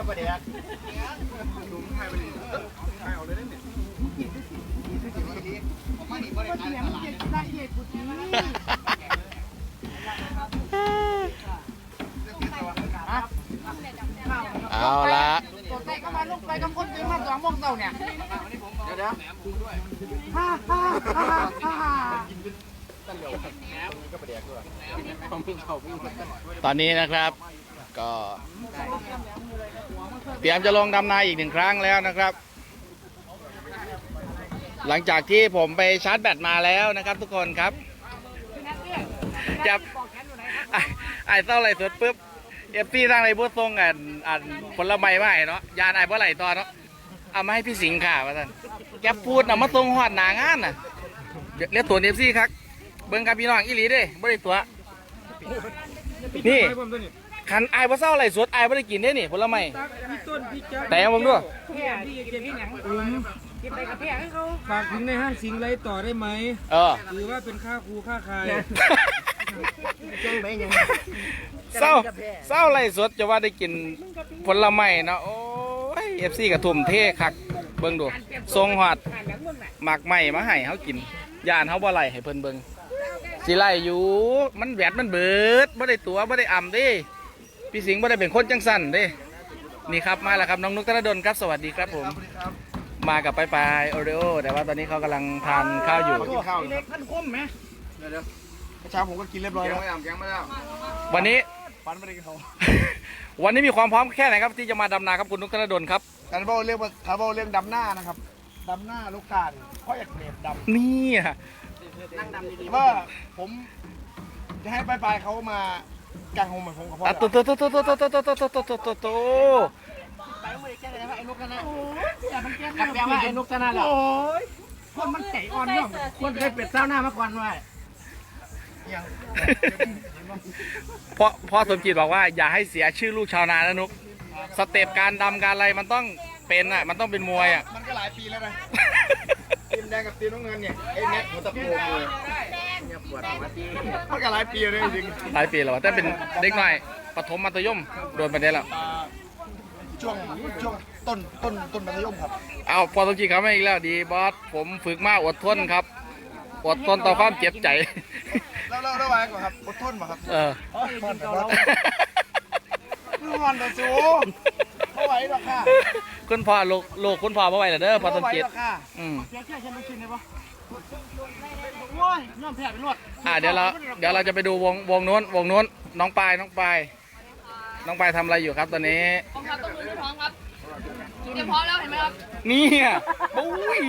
กับประเดี๋ยวหนุ่มไทยไปดิไทยเอาเลยได้เนี่ยผมมาหนีบริการตลาดเอาละตัวใจก็มาลูกไปกับคนตื่นมาสองโมงเช้าเนี่ย เดี๋ยวเดี๋ยวฮ่าฮ่าฮ่าฮ่าตอนนี้นะครับก็ เตรียมจะลงดำนาอีกหนึ่งครั้งแล้วนะครับ หลังจากที่ผมไปชาร์จแบตมาแล้วนะครับ ทุกคนครับจับไอ้ไอ้เต้าไหลสดปุ๊บเอฟซีทางไรบัวทรงอันอันผลไม้มาให้เนาะยานไอ้บัวไหลตอนเนาะเอามาให้พี่สิงห์ค่ะว่าท่านแกพูดนะมาทรงหอดหนางานน่ะเรียกตัวเอฟซีครับเบิ่งกับพี่น้องอีหลีเด้บ่ได้ตัวนี่ คันไอ้ายบ่เศร้าไหลสดไอ้ายบ่ได้กินเด้นี่ผลไม้พี่ต้นพี่จ๊ะแต่ยังผมด้วยแค่พี่เก็บพี่หนังอุ้มเก็บไปกับแพงให้เขาฝากถึงในห้างสิงไรต่อได้ไหมเออ หรือว่าเป็นค่าครูค่าคายจังไปยังเศร้าเศร้าไหลสดจะว่าได้กินผลไม้เนาะโอ้ยเอฟซีกับทุ่มเทคักเบิ่งดูทรงหอดหมักใหม่มาให้เขากินย่านเขาบ่ไหลให้เพิ่นเบิ่งสิไล่อยู่มันแหวดมันเบิดบ่ได้ตัวบ่ได้อ่ำเด้ พี่สิงห์บ่ได้เป็นคนจังสั่นเด้ นี่ครับมาแล้วครับน้องนุกธนดลครับสวัสดีครับผม มากับปลายปลายโอริโอแต่ว่าตอนนี้เขากำลังทานข้าวอยู่ กินข้าวเล็กท่านคมไหมเดี๋ยวเช้าผมก็กินเรียบร้อยแล้วยังไม่ทำยังไม่ได้วันนี้ ฟันไม่ได้กินเขาวันนี้มีความพร้อมแค่ไหนครับที่จะมาดำนาครับคุณนุกธนดลครับการบอกเรื่องการบอกเรื่องดำหน้านะครับดำหน้าลูกการเพราะอยากเบรดดนี่อะำว่าผมจะให้ปลายๆเขามา กางหงเหมือนผมกับพ่ออะโตโตโตโตโตโตโตโตโตโตโตโตโตไปมือแจ้งเลยว่าไอ้นกนั่นนะกับแปลว่าไอ้นกนั่นแหละโอ้ยคนมันใจอ่อนเนาะคนเคยเป็ดเศร้าหน้ามาก่อนไว้ยังพ่อพ่อสมจิตบอกว่าอย่าให้เสียชื่อลูกชาวนานะนุกสเต็ปการดำการอะไรมันต้องเป็นอะ มันต้องเป็นมวยอะ มันก็หลายปีแล้วนะทีม แดงกับทีมน้ำเงินเนี่ยไอ้เน็ตหัวตะปูเลยมันก็หลายปีเลยจริงหลายปีแล้วอะแต่เป็นเด็กหน่อยปฐมมัธยมโดนไปได้แล้วช่วงช่วงต้นต้นต้นมัธยมครับเอาพอสมจิตครับมาอีกแล้วดีบอสผมฝึกมาอดทนครับอดทนต่อความเจ็บใจแล้วแล้วแล้ววางก่อนครับอดทนมาครับเออมันแต่ว่าร้อนแต่สู ไม่ไหวหรอกค่ะคุณพ่อลูกลูกคุณพ่อเมื่อไหร่เด้อพอสมจิตไหวหรอกค่ะอืมแค่แค่ฉันไม่กินเลยปะโอ้ยน้องแผลเป็นรวดอ่าเดี๋ยวเราเดี๋ยวเราจะไปดูวงวงนู้นวงนู้นน้องปายน้องปายน้องปายทำอะไรอยู่ครับตอนนี้ผมครับต้องมือท้องครับเตรียมพร้อมแล้วเห็นไหมครับเนี่ยปุ้ย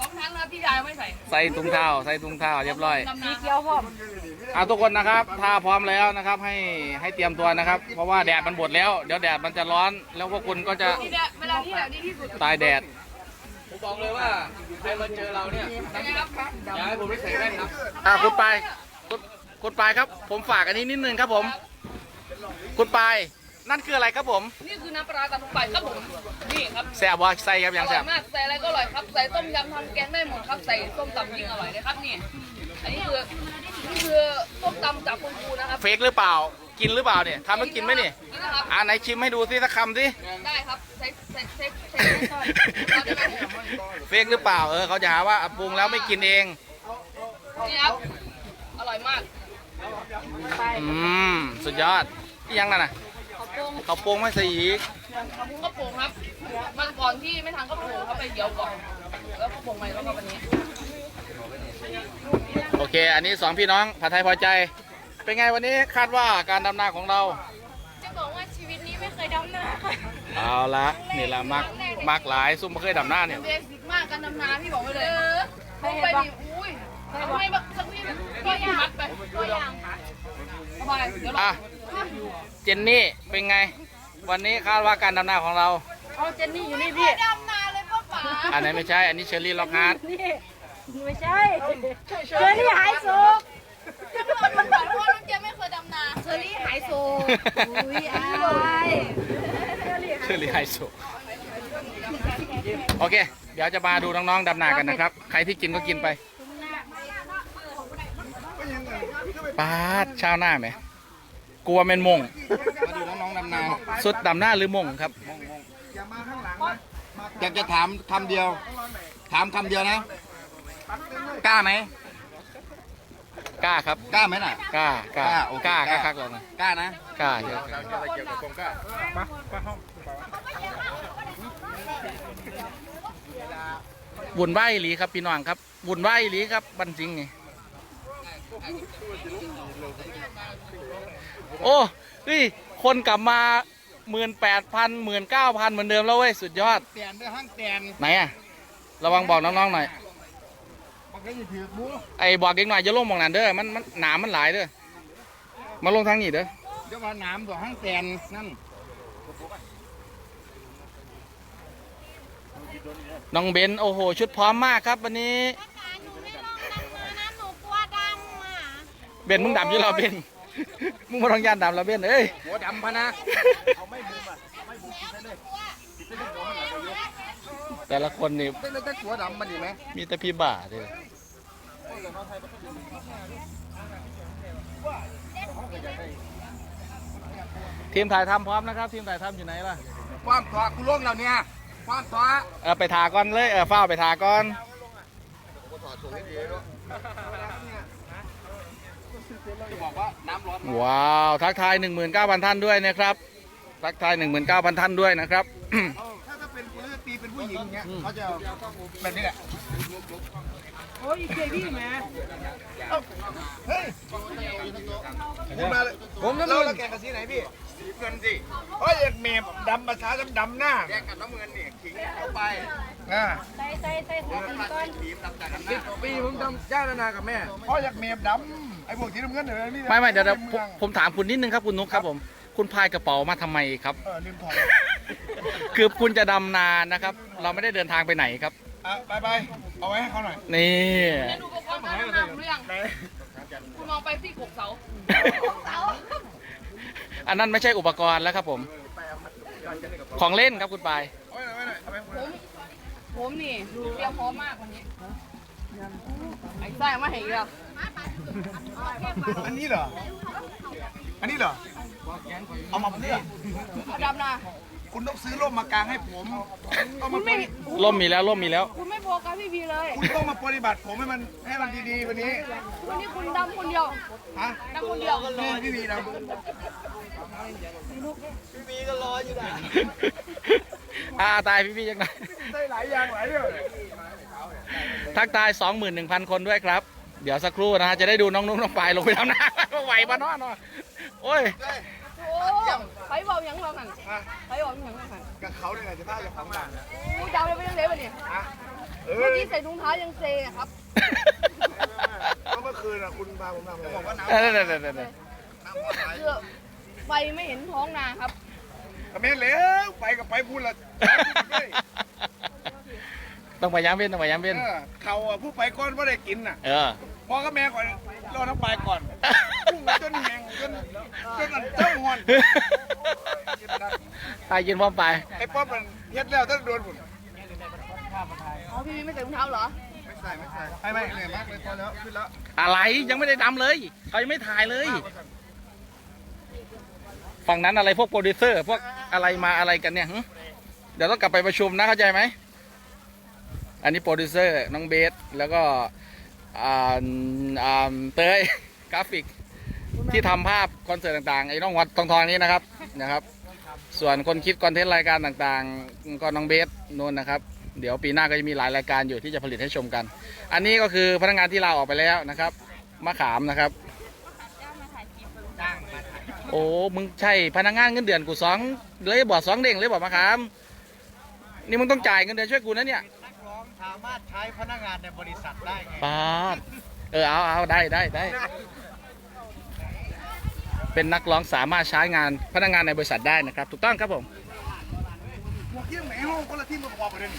สองครั้งนะครับที่ยายไม่ใส่ใส่ถุงเท้าใส่ถุงเท้าเรียบร้อยดำน้ำเกียวพร้อมอ่าทุกคนนะครับ ถ้าพร้อมแล้วนะครับ ให้ให้เตรียมตัวนะครับ เพราะว่าแดดมันบดแล้ว เดี๋ยวแดดมันจะร้อน แล้วพวกคุณก็จะนี่เนี่ยเวลาที่แบบดีที่สุดตายแดด ผมบอกเลยว่าใครมาเจอเราเนี่ยเป็นไงครับอยากให้ผมได้ใส่แว่นครับอ่าคุณปายคุณคุณปายครับ ผมฝากอันนี้นิดนึงครับผม คุณปาย นั่นคืออะไรครับผมนี่คือน้ำปลาร้าตำลงไปครับผมนี่ครับแซ่บว่าใส่ครับอยังร่แซ่อบยมากใส่อะไรก็อร่อยครับใส่ต้มยำทำแกงได้หมดครับใส่ส้มตำยิ่งอร่อยเลยครับนี่อันนี้คือนี่คือส้มตำจากคุณครูนะครับเฟกหรือเปล่า กินหรือเปล่าเนี่ยทำแล้วกินไหมเนี่ยนี่นะครับ อ่าไหนชิมให้ดูสิสักคำสิ ได้ครับใส่ใส่ใส่ใส่ใส่เอาได้ไหมเฟกหรือเปล่าเออเขาจะหาว่าอะปรุงแล้วไม่กินเองนี่ครับอร่อยมากอืมสุดยอดอีหยังนั่นน่ะขอบคุณ เขาโปรุงไม่ใส่อีกขอบคุณกระโปรงครับมันก่อนที่ไม่ทานกระโปรงครับไปเดียวก่อน แล้วกระโปรงใหม่แล้วก็วันนี้ โอเค อันนี้สองพี่น้องผัดไทยพอใจ เป็นไงวันนี้คาดว่าการดำนาของเรา จะบอกว่าชีวิตนี้ไม่เคยดำนาเอาละนี่ละมักมักหลายซุ่มไม่เคยดำนาเนี่ยเบสิกมากการดำนาพี่บอกไปเลยลงไปดิอุ้ยทำไมแบบสักนิดตัวอย่างมัดไปตัวอย่างสบายเดี๋ยวเราอะ เจนนี่เป็นไง วันนี้คาดว่าการดำนาของเรา เอาเจนนี่อยู่นี่พี่ ดำนาเลยป้าป๋าอันไหนไม่ใช่ อันนี้เชอรี่ล็อกฮาร์ดไม่ใช่เจนนี่หายโศกจะบอกมันบอกว่าน้องเจไม่เคยดำนาเชอรี่หายโซอุ้ยอายเชอรี่ไฮโซโอเค เดี๋ยวจะมาดูน้องๆดำนากันนะครับ ใครที่กินก็กินไปปาดชาวหน้าไหม กลัวแม่นมงมาดูน้องๆดำนาสุดดำหน้าหรือมงครับ อย่ามาข้างหลังนะอยากจะถามคำเดียว ถามคำเดียวนะ กล้าไหมกล้าครับ กล้าไหมน่ะ กล้ากล้ากล้าโอเคกล้ากกล้าคักๆเลยนะกล้านะ กล้าเยอะวุ่นวายอีหลีครับพี่น้องครับวุ่นวายอีหลีครับบันจริงนี่ โอ้เฮ้ยคนกลับมาหมื่นแปดพันหมื่นเก้าพันเหมือนเดิมแล้วเว้ย สุดยอดแตนด้วยห้างแตนไหนอะระวังบอกน้องๆหน่อยมันก็จะถือบูไอ้บอกเด็กหน่อยจะลงหมองนั้นเด้อมันมันหนามมันหลายเด้อมาลงทางนี้เด้อเดี๋ยวว่าน้ำตัวห้างแตนนั่นน้องเบนโอ้โห ชุดพร้อมมากครับวันนี้หนูไม่ลองดำน้ำนะหนูกลัวดำอะ เบนมึงดำอยู่แล้วเบน มึงมาลองยานดำแล้วเบนเอ้ยหัวดำพะนะแต่ละคนนี่ได้เลยแต่หัวดำมันดีไหมมีแต่พี่บ่าเด้อทีมถ่ายทำพร้อมนะครับ ทีมถ่ายทำอยู่ไหนล่ะความถอกูล่วงแล้วเนี่ยความถอเออไปทาก่อนเลยเออเฝ้าไปทาก่อน บอกว่าน้ำร้อนว้าวทักทาย 19,000 ท่านด้วยนะครับ ทักทาย 19,000 ท่านด้วยนะครับ ถ้าถ้าเป็นกูเลือกตีเป็นผู้หญิงเงี้ยเขาจะแบบนี้แหละ โอ้ยเจพี่แม่เฮ้ยผมมาเลยผมน้ำเงินแล้วแกงกับสีไหนพี่ สีเงินสิเฮ้ยเมมดำภาษาดำดำหน้าแกงกับน้ำเงินนี่ขิงเข้าไปอ่าใส่ใส่ใส่หัวตีนก้อนสิบปีผมทำจ้านากับแม่พ่ออยากเมมดำไอ้พวกสีน้ำเงินเหรอนี่ไม่ไม่เดี๋ยวเดี๋ยวผมผมถามคุณนิดนึงครับคุณนุ๊กครับผม คุณพายกระเป๋ามาทำไมครับเออลืมถอดคือคุณจะดำนานนะครับ เราไม่ได้เดินทางไปไหนครับอะไปไปเอาไว้ให้เขาหน่อย นี่ได้ดูอุปกรณ์การทำงานผมหรือยังคุณมองไปที่กกเสา อันนั้นไม่ใช่อุปกรณ์แล้วครับผม ของเล่นครับคุณปายเอาไว้หน่อยไว้หน่อยเอาไว้หน่อยผมผมนี่เตรียมพร้อมมากวันนี้ไอ้ไส้มาให้อีกแล้วอันนี้เหรอ อันนี้เหรอ เอามาเพื่อเอาดำนะคุณต้องซื้อร่มมากางให้ผมต้องคุมาณไม่ร่มมีแล้วร่มมีแล้ว คุณไม่โฟกัสพี่พีเลยคุณต้องมาปฏิบัติผมให้มันให้มันดีๆวันนี้วันนี้คุณดำคนเดียวฮะดำคนเดียวนี่พี่วีนะ อ่าตายพี่พี่ยังไงได้หลายอย่างหลายเรื่องทักทาย 21,000 คนด้วยครับ เดี๋ยวสักครู่นะฮะจะได้ดูน้องนุ่งน้องปายลงไปทำหน้าว่าไหวปะเนาะเนาะโอ้ยโอ้ไปบอกยังเราหันไปบอกยังเราหันกับเขาเนี่ยจะได้อย่างของดังกูดาวเลยไปยังเละวะเนี่ยเอเมื่ออกี้ใส่ถุงเท้ายังเซอะครับก็เมื่อคืนอะคุณพาผมทำอะไรบอกว่าน้ำเออเไหลเพื่อไฟไม่เห็นท้องนาครับ ก็ไม่เหลวไปกับไปพูดละต้องพยายามเว้นต้องพยายามเว้นเออเขาอะผู้ไปก้อนไม่ได้กินน่ะเออพอก็แม่ก่อนรอน้ำปลายก่อนพุ่งจนแหงจนจนอันเจ้าหอนตายกินพร้อมไปไอ้ป๊อปมันเฮ็ดแล้วถ้าโดนผมอ๋อพี่ไม่ใส่ถุงเท้าเหรอไม่ใส่ไม่ใส่ไม่ไม่เหนื่อยมากเลยพอแล้วขึ้นแล้วอะไรยังไม่ได้ดำเลยเขายังไม่ถ่ายเลย ฝั่งนั้นอะไรพวกโปรดิวเซอร์พวกอะไรมาอะไรกันเนี่ยเดี๋ยวต้องกลับไปประชุมนะเข้าใจไหมอันนี้โปรดิวเซอร์น้องเบสแล้วก็เตยกราฟิกที่ทำภาพคอนเสิร์ตต่างๆไอ้น้องวัดทองทองนี้นะครับนะครับ ส่วนคนคิดคอนเทนต์รายการต่างๆ ก็น้องเบสนู่นนะครับ เดี๋ยวปีหน้าก็จะมีหลายรายการอยู่ที่จะผลิตให้ชมกัน อันนี้ก็คือพนักงานที่ลาออกไปแล้วนะครับมะขามนะครับ โอ้มึงใช่พนักงานเงินเดือนกูสองเลยบอกสองเด้งเลยบอกมะขามนี่มึงต้องจ่ายเงินเดือนช่วยกูนะเนี่ยนักร้องสามารถใช้พนักงานในบริษัทได้ไงปาดเออเอาเอาได้ได้ได้เป็นนักร้องสามารถใช้งานพนักงานในบริษัทได้นะครับ ถูกต้องครับผมหมวกเยี่ยมไหนห้องคนละที่มาพอกันเลย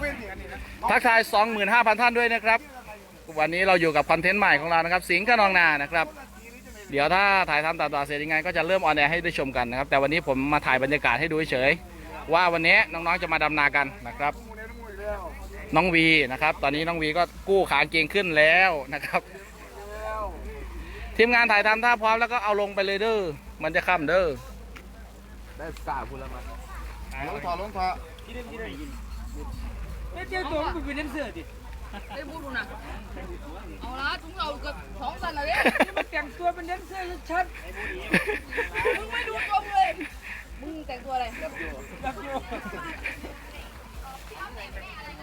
เว้นอย่างนี้นะทักทาย 25,000 ท่านด้วยนะครับ วันนี้เราอยู่กับคอนเทนต์ใหม่ของเรานะครับ สิงห์ขนองนานะครับ เดี๋ยวถ้าถ่ายทำตัดต่อเสร็จยังไงก็จะเริ่มออนแอร์ให้ได้ชมกันนะครับ แต่วันนี้ผมมาถ่ายบรรยากาศให้ดูเฉยๆว่าวันนี้น้องๆจะมาดำนากันนะครับ น้องวีนะครับ ตอนนี้น้องวีก็กู้ขางเกงขึ้นแล้วนะครับ ทีมงานถ่ายทำถ้าพร้อมแล้วก็เอาลงไปเลยเด้อมันจะค่ำเด้อได้กาพูดแล้วมาลงถอดลงถอดเจ้าตัวมันเป็นแดนเซอร์ดิ ได้พูดดูนะเอาละถุงเราเกือบสองตันแล้วเนี่ยมันแต่งตัวเป็นแดนเซอร์ชัดมึงไม่ดูตัวมึงเลยมึงแต่งตัวอะไรแบบโย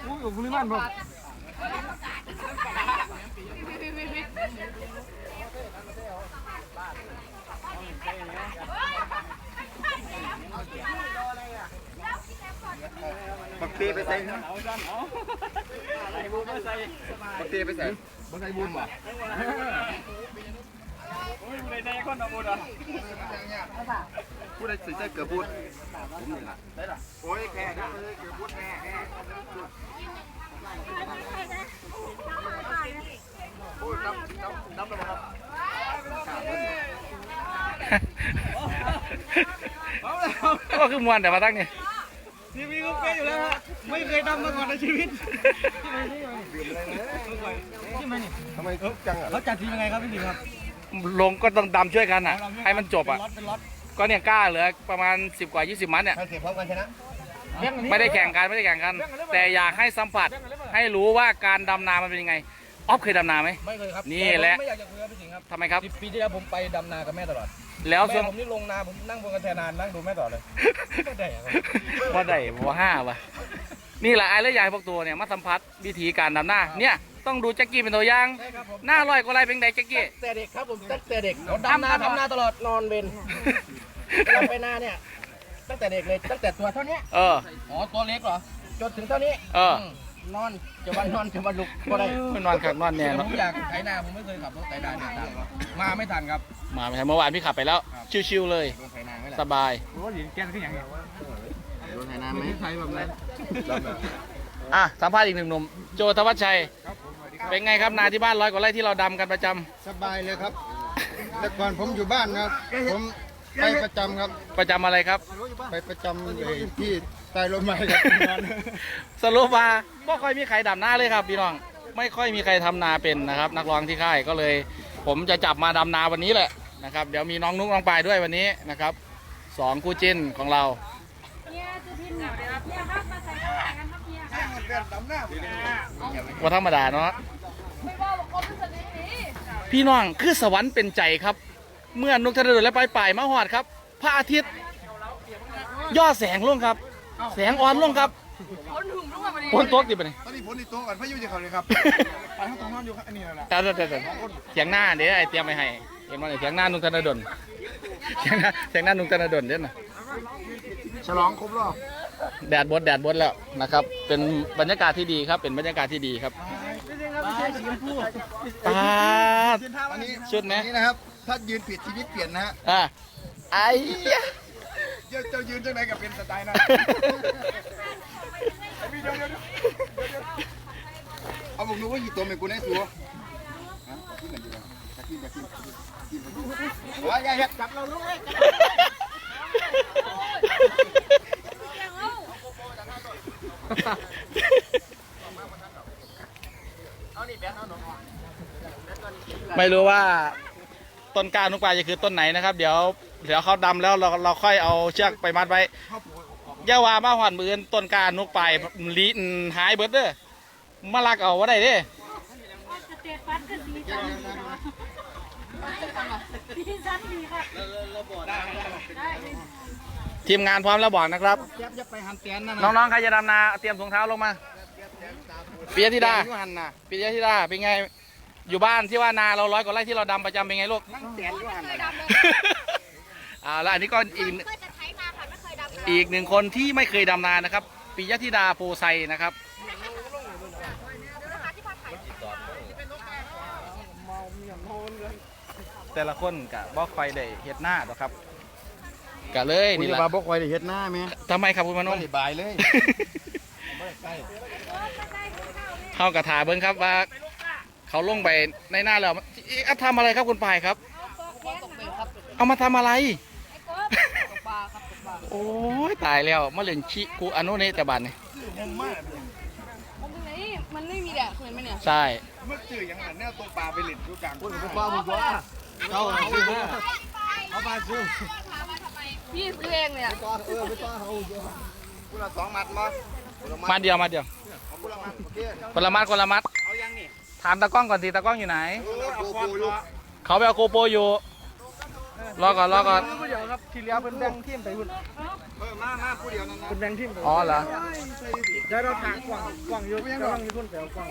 อุ้ยของคุณลิมันบอก บักตีไปใส่นะบักตีไปใส่บังไดบุญบ่พูดได้สื่อใจเกือบพูดผมนี่ละได้ละโอ้ยแค่เกือบพูดแน่แน่โอ้ยน้ำน้ำน้ำระเบิดครับก็คือมวนแต่มาตั้งนี่ ทีวีก็เป็นอยู่แล้วฮะไม่เคยทำมาก่อนในชีวิตที่ไหนนี่ทำไมคึกจังอะเขาจัดทีมยังไงครับพี่ดิครับลงก็ต้องดำช่วยกันอะ ให้มันจบอะเป็นล็อตเป็นล็อตก็เนี่ยกล้าเหลือประมาณ 10 กว่า 20 มัดเนี่ย ใครเสียพร้อมกันชนะ ไม่ได้แข่งกันไม่ได้แข่งกัน แต่อยากให้สัมผัสให้รู้ว่าการดำนามันเป็นยังไง ออฟเคยดำนาไหม ไม่เคยครับนี่แหละ ไม่อยากจะคุยกับพี่สิงห์ครับทำไมครับ สิบปีที่แล้วผมไปดำนากับแม่ตลอด แล้วส่แม่วนผมนี่ลงนาผมนั่งบนกระแทนานนั่งดูแม่ตลอดเลยไม่ได้อะครับว่าได้ว่าห้าว่ะนี่แหละไอ้เลือดใหญ่พวกตัวเนี่ยมาสัมผัสวิธีการดำนาเนี่ยต้องดูแจ็กกี้เป็นตัวอย่าง ใช่ครับผมหน้าลอยก็ไรเป็นไงแจ็กกี้ แต่เด็กครับผมตั้งแต่เด็กเราดำนาทำนาตลอดนอนเวนเราไปนาเนี่ยตั้งแต่เด็กเลยตั้งแต่ตัวเท่านี้เออ อ๋อตัวเล็กเหรอจนถึงเท่านี้เออ นอนจะวันนอนจะวันลุกก็ได้ไม่นอนขับนอนแน่ผเนาะมอยากไถนาผมไม่เคยขับรถไถนาเนี่ยมาไม่ทันครับ มาไม่ทันเมื่อวานพี่ขับไปแล้วชิวๆเลย โดนไถนาไม่สบายโอ้ยแกนขึ้นอย่างนี้โดนไถนาไหมไถแบบนั้นอะสัมภาษณ์อีกหนึ่งหนุ่มโจธวัชชัยเป็นไงครับนาที่บ้านร้อยกว่าไร่ที่เราดำกันประจำสบายเลยครับ แต่ก่อนผมอยู่บ้านครับ ผมไปประจำครับ ประจำอะไรครับ ไปประจำไอ้ที่ ใต้ร่มไม้ครับสรุปว่าก็ค่อยมีใครดำนาเลยครับพี่น้อง ไม่ค่อยมีใครทำนาเป็นนะครับ นักร้องที่ค่ายก็เลย ผมจะจับมาดำนาวันนี้แหละนะครับ เดี๋ยวมีน้องนุ๊กน้องปายด้วยวันนี้นะครับสองคู่จิ้นของเรา เนี่ยจะพิมพ์เนี่ยครับมาใส่เข้าไปกันครับเนี่ยว่าธรรมดาเนาะไม่ว่าบอกคนเป็นสัตว์นี้พี่น้องคือสวรรค์เป็นใจครับ เมื่อนุกธนดลและปลายป่ายมาหอดครับ พระอาทิตย์ ย่อแสงลงครับ แสงอ่อนลงครับคนหึงรู้ว่ามันฝนตกดิบเลยตอนนี้ผลอีกตัวก่อนพายุจะเข้าเลยครับ ไปข้างตรงนั้นอยู่อันนี้แหละแต่แต่แต่เสียงหน้าเดี๋ยวไอเตรียมไปให้เห็นมั้ยเสียงหน้านุกธนดลเสียงหน้าเสียงหน้านุกธนดลเด้อนะฉลองครบรอบแดดบดแดดบดแล้วนะครับ เป็นบรรยากาศที่ดีครับ เป็นบรรยากาศที่ดีครับปาดอันนี้ชุดไหมอันนี้นะครับ ถ้ายืนผิดชีวิตเปลี่ยนนะฮะอะไอ้ยะ เจ้าเจ้ายืนจังไหนกับเป็นสไตล์นั้นไอ้พี่เดี๋ยวเดี๋ยวเดี๋ยวเดี๋ยวเอาบอกหนูว่ากี่ตัวเมกูได้สัวฮะกินกันอยู่แล้วกินกันกินกินกินกินว้ายอย่าเฮ็ดจับเราลูกเลยไม่รู้ว่าต้นกล้านุกปลายจะคือต้นไหนนะครับ เดี๋ยว เดี๋ยวเขาดำแล้วเราเราค่อยเอาเชือกไปมัดไว้อย่าว่ามาหวานมือนต้นกล้านุกปลายลีนหายเบิดเด้อมาลักเอาว่าได้เด้สเตตัสก็ดีจังดีจังดีค่ะได้ทีมงานพร้อมแล้วบอกนะครับแจ๊บจะไปหันแตนนั่นน้องๆ ใครจะดำนา เตรียมถุงเท้าลงมาปิยธิดาหันน่ะปิยธิดา เป็นไง อยู่บ้านที่ว่านาเราร้อยกว่าไร่ที่เราดำประจำเป็นไงลูกนั่งแตนอยู่หัน อ่าแล้วอันนี้ก็อีก เคยจะไถนาค่ะไม่เคยดำนาอีกหนึ่งคนที่ไม่เคยดำนานะครับปิยธิดาโพไซนะครับแต่ละคนกะบ่ค่อยได้เฮ็ดหน้าหรอกครับกะเลยนี่นี่แหแหละละมาบอกไว้ได้เฮ็ดหน้าไหมทำไมครับคุณมโนไม่ได้บายเลยเข้ากระถาเบิ้งครับว่า เขาลงไปในหน้าแล้วอะทำอะไรครับคุณปายครับตกเบ็ดครับตกเอามาทำอะไร ปลาครับตกปลาโอ้ยตายแล้วมาเล่นชิกูอนุเนแต่บันนี่มันที่ไหนมันไม่มีแดดเห็นไหมเนี่ยใช่เมื่อจื่อยังหันแนวตัวปลาไปหลินดูกลางคุณไปฟ้าผมว่าเขาซื้อมาเขามาซื้อพี่ซื้อเองเนี่ยต่อเออไปต่อเขาคุณละสองมัดมามาเดียวมาเดียวเอาคุณละมัดโอเคคนละมัดคนละมัดเอายังนี่ถามตากล้องก่อนสิตากล้องอยู่ไหนเออโกโก้ลูกเขาไปเอาโกโปรอยู่ รอก่อนรอก่อนผู้เดียวครับที่เหลือเป็นแบ่งทีมไปหุ่นเออมามาผู้เดียวนั่นนะเป็นแบ่งทีมไปอ๋อเหรอเดี๋ยวเราถางกว่างกว่างอยู่กำลังมีคนแถวกว่าง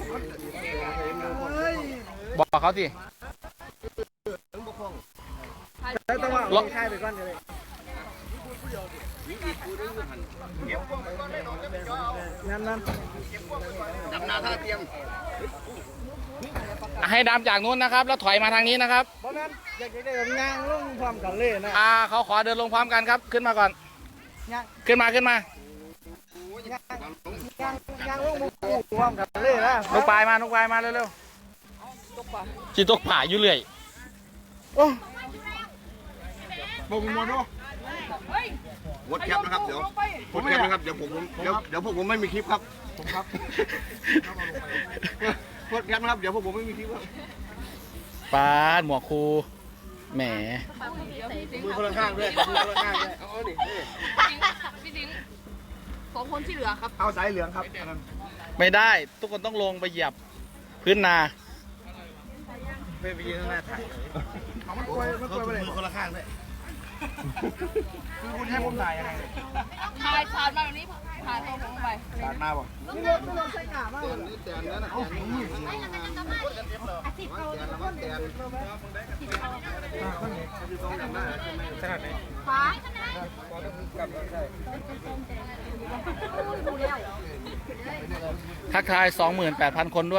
บอกเขาสิแล้วต้องว่าเราค่ายไปก่อนเลยนั่นนั่นดำนาท่าเตรียม ให้ดำจากนู้นนะครับ แล้วถอยมาทางนี้นะครับเพราะนั้นอยากจะได้แบบงางลงพร้อมกันเลยนะอ่าเขาขอเดินลงพร้อมกันครับ ขึ้นมาก่อน งางขึ้นมาขึ้นมางางงางลงมุกพร้อมกันเลยนะนกปลายมานกปลายมาเร็วๆจิตกป่าอยู่เรื่อยบอกมึงมาดูวดแคปนะครับเดี๋ยววดแคปนะครับเดี๋ยวผมผมเดี๋ยวเดี๋ยวพวกผมไม่มีคลิปครับผมครับ วดแคปนะครับ เดี๋ยวพวกผมไม่มีคลิปครับปาดหมวกครูแหมมือคนละข้างด้วยมือคนละข้างด้วยเอาดิพี่ดิ้งสองคนที่เหลือครับ เอาสายเหลืองครับไม่ได้ ทุกคนต้องลงไปเหยียบพื้นนา ไปไปยืนข้างหน้าถ่ายมันกล้วยมันกล้วยไปเลยมือคนละข้างด้วยคือคุณให้ผมถ่ายยังไง ถ่ายถ่ายมาแบบนี้ ถ่ายตัวผมไปตานมาบ่นี่รถนี่รถใส่หนามากเลยแตนนั่นน่ะแตนนี่แตนละมันแตนทักทาย 28,000 คนด้วย